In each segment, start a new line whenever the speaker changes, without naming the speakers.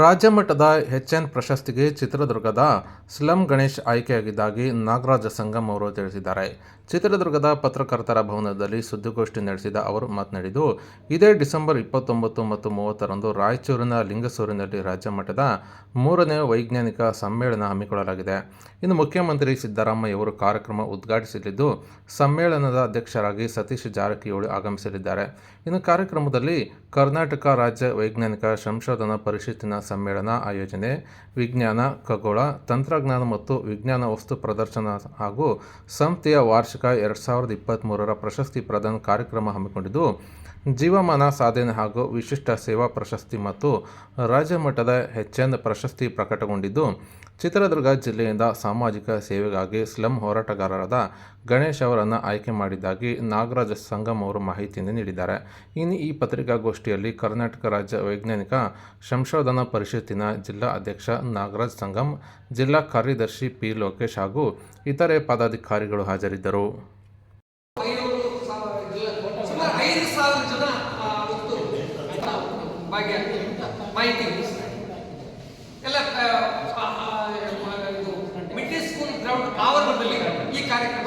ರಾಜ್ಯ ಮಟ್ಟದ ಎನ್ ಪ್ರಶಸ್ತಿಗೆ ಚಿತ್ರದುರ್ಗದ ಸ್ಲಂ ಗಣೇಶ್ ಆಯ್ಕೆಯಾಗಿದ್ದಾಗಿ ನಾಗರಾಜ ಸಂಗಮ್ ಅವರು ತಿಳಿಸಿದ್ದಾರೆ. ಚಿತ್ರದುರ್ಗದ ಪತ್ರಕರ್ತರ ಭವನದಲ್ಲಿ ಸುದ್ದಿಗೋಷ್ಠಿ ನಡೆಸಿದ ಅವರು ಮಾತನಾಡಿದ್ದು, ಇದೇ ಡಿಸೆಂಬರ್ ಇಪ್ಪತ್ತೊಂಬತ್ತು ಮತ್ತು ಮೂವತ್ತರಂದು ರಾಯಚೂರಿನ ಲಿಂಗಸೂರಿನಲ್ಲಿ ರಾಜ್ಯಮಟ್ಟದ ಮೂರನೇ ವೈಜ್ಞಾನಿಕ ಸಮ್ಮೇಳನ ಹಮ್ಮಿಕೊಳ್ಳಲಾಗಿದೆ. ಇನ್ನು ಮುಖ್ಯಮಂತ್ರಿ ಸಿದ್ದರಾಮಯ್ಯವರು ಕಾರ್ಯಕ್ರಮ ಉದ್ಘಾಟಿಸಲಿದ್ದು, ಸಮ್ಮೇಳನದ ಅಧ್ಯಕ್ಷರಾಗಿ ಸತೀಶ್ ಜಾರಕಿಹೊಳಿ ಆಗಮಿಸಲಿದ್ದಾರೆ. ಇನ್ನು ಕಾರ್ಯಕ್ರಮದಲ್ಲಿ ಕರ್ನಾಟಕ ರಾಜ್ಯ ವೈಜ್ಞಾನಿಕ ಸಂಶೋಧನಾ ಪರಿಷತ್ತಿನ ಸಮ್ಮೇಳನ ಆಯೋಜನೆ, ವಿಜ್ಞಾನ, ಖಗೋಳ, ತಂತ್ರಜ್ಞಾನ ಮತ್ತು ವಿಜ್ಞಾನ ವಸ್ತು ಪ್ರದರ್ಶನ ಹಾಗೂ ಸಂಸ್ಥೆಯ ವಾರ್ಷಿಕ ಎರಡು ಸಾವಿರದ ಇಪ್ಪತ್ತ್ಮೂರರ ಪ್ರಶಸ್ತಿ ಪ್ರದಾನ ಕಾರ್ಯಕ್ರಮ ಹಮ್ಮಿಕೊಂಡಿದ್ದು, ಜೀವಮಾನ ಸಾಧನೆ ಹಾಗೂ ವಿಶಿಷ್ಟ ಸೇವಾ ಪ್ರಶಸ್ತಿ ಮತ್ತು ರಾಜ್ಯ ಮಟ್ಟದ ಪ್ರಶಸ್ತಿ ಪ್ರಕಟಗೊಂಡಿದ್ದು, ಚಿತ್ರದುರ್ಗ ಜಿಲ್ಲೆಯಿಂದ ಸಾಮಾಜಿಕ ಸೇವೆಗಾಗಿ ಸ್ಲಂ ಹೋರಾಟಗಾರರಾದ ಗಣೇಶ್ ಅವರನ್ನು ಆಯ್ಕೆ ಮಾಡಿದ್ದಾಗಿ ನಾಗರಾಜ ಸಂಗಮ್ ಅವರು ಮಾಹಿತಿಯನ್ನು ನೀಡಿದ್ದಾರೆ. ಇನ್ನು ಈ ಪತ್ರಿಕಾಗೋಷ್ಠಿಯಲ್ಲಿ ಕರ್ನಾಟಕ ರಾಜ್ಯ ವೈಜ್ಞಾನಿಕ ಸಂಶೋಧನಾ ಪರಿಷತ್ತಿನ ಜಿಲ್ಲಾ ಅಧ್ಯಕ್ಷ ನಾಗರಾಜ್ ಸಂಗಮ್ ಜಿಲ್ಲಾ ಕಾರ್ಯದರ್ಶಿ ಪಿ ಲೋಕೇಶ್ ಹಾಗೂ ಇತರೆ ಪದಾಧಿಕಾರಿಗಳು ಹಾಜರಿದ್ದರು.
ಈ ಕಾರ್ಯಕ್ರಮ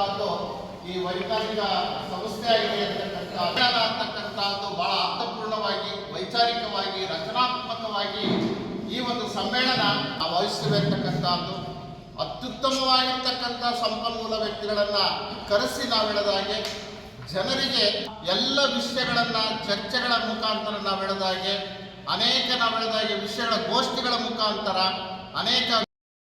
ಒಂದು ಚಾಪನ್ನು ಮೂಡಿಸಿರ್ತಕ್ಕಂಥದ್ದು ಈ ಆಗಿದೆ ಅಂತಕ್ಕಂಥ ಅಂತಕ್ಕಂಥದ್ದು ಬಹಳ ಅರ್ಥಪೂರ್ಣವಾಗಿ, ವೈಚಾರಿಕವಾಗಿ, ರಚನಾತ್ಮಕವಾಗಿ ಈ ಒಂದು ಸಮ್ಮೇಳನ ಅಂತಕ್ಕಂಥದ್ದು ಅತ್ಯುತ್ತಮವಾಗಿರ್ತಕ್ಕಂಥ ಸಂಪನ್ಮೂಲ ವ್ಯಕ್ತಿಗಳನ್ನ ಕರೆಸಿ ನಾವು ಹಾಗೆ, ಜನರಿಗೆ ಎಲ್ಲ ವಿಷಯಗಳನ್ನ, ಚರ್ಚೆಗಳ ಮುಖಾಂತರ ನಾವು ಹೇಳೋದಾಗೆ ಅನೇಕ ನಾವು ಹಾಗೆ ವಿಷಯಗಳ ಗೋಷ್ಠಿಗಳ ಮುಖಾಂತರ ಅನೇಕ